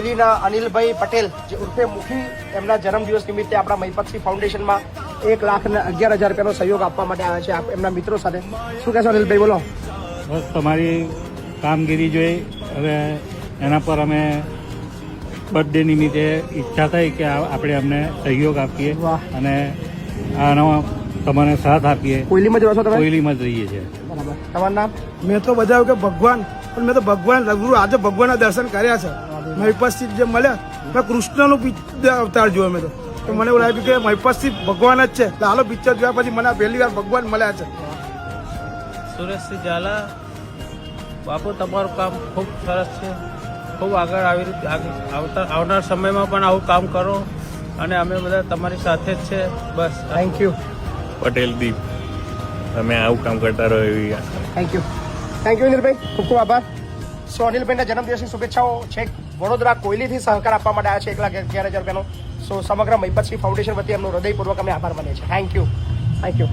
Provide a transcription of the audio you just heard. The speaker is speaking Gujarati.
કોયલીના અનિલભાઈ પટેલ જે ઉર્ફે મુખી એમના જન્મદિવસ નિમિત્તે આપણા મહિપતસિંહ ફાઉન્ડેશનમાં એક લાખ ને અગિયાર હજાર રૂપિયાનો સહયોગ આપવા માટે આવ્યા છે એમના મિત્રો સાથે. શું કહેશો અનિલભાઈ બોલો. બસ તમારી કામગીરી જોઈ હવે એના પર અમે બર્થડે નિમિત્તે ઈચ્છા થઈ કે આપણે અમને સહયોગ આપીએ વાહ. અને આનો તમને સાથ આપીએ. કોયલીમાં જ રહો છો તમે? કોયલીમાં જ રહીએ છીએ. બરાબર. તમારું નામ? મેં તો બજાવ્યું કે ભગવાન પણ મેં તો ભગવાન રઘુ આજે ભગવાનના દર્શન કર્યા છે. મહિપતસિંહ જે મળ્યા મેં કૃષ્ણનું પિક્ચર અવતાર જોયો મેં તો. મને એવું લાગ્યું કે મહિપતસિંહ ભગવાન જ છે. તો હાલો પિક્ચર જોયા પછી મને પહેલી વાર ભગવાન મળ્યા છે. સુરેશસિંહ ઝાલા બાપુ તમારું કામ ખૂબ સરસ છે. ખૂબ આગળ આવી રીતે આવતા આવનાર સમયમાં પણ આવું કામ કરો અને અમે બધા તમારી સાથે જ છે. બસ. થેન્ક યુ પટેલ દીપ તમે આવું કામ કરતા રહો એવી આશા. Thank you thank you Anilbhai. ખૂબ ખૂબ આભાર. સો અનિલભાઈના જન્મદિવસની શુભેચ્છાઓ છેક વડોદરા કોયલીથી સહકાર આપવા માટે આવ્યા છે એક લાખ અગિયાર હજાર રૂપિયાનો સો સમગ્ર મહિપતસિંહ ફાઉન્ડેશન વતી એમનો હૃદયપૂર્વક અમે આભાર માનીએ છીએ. Thank you thank you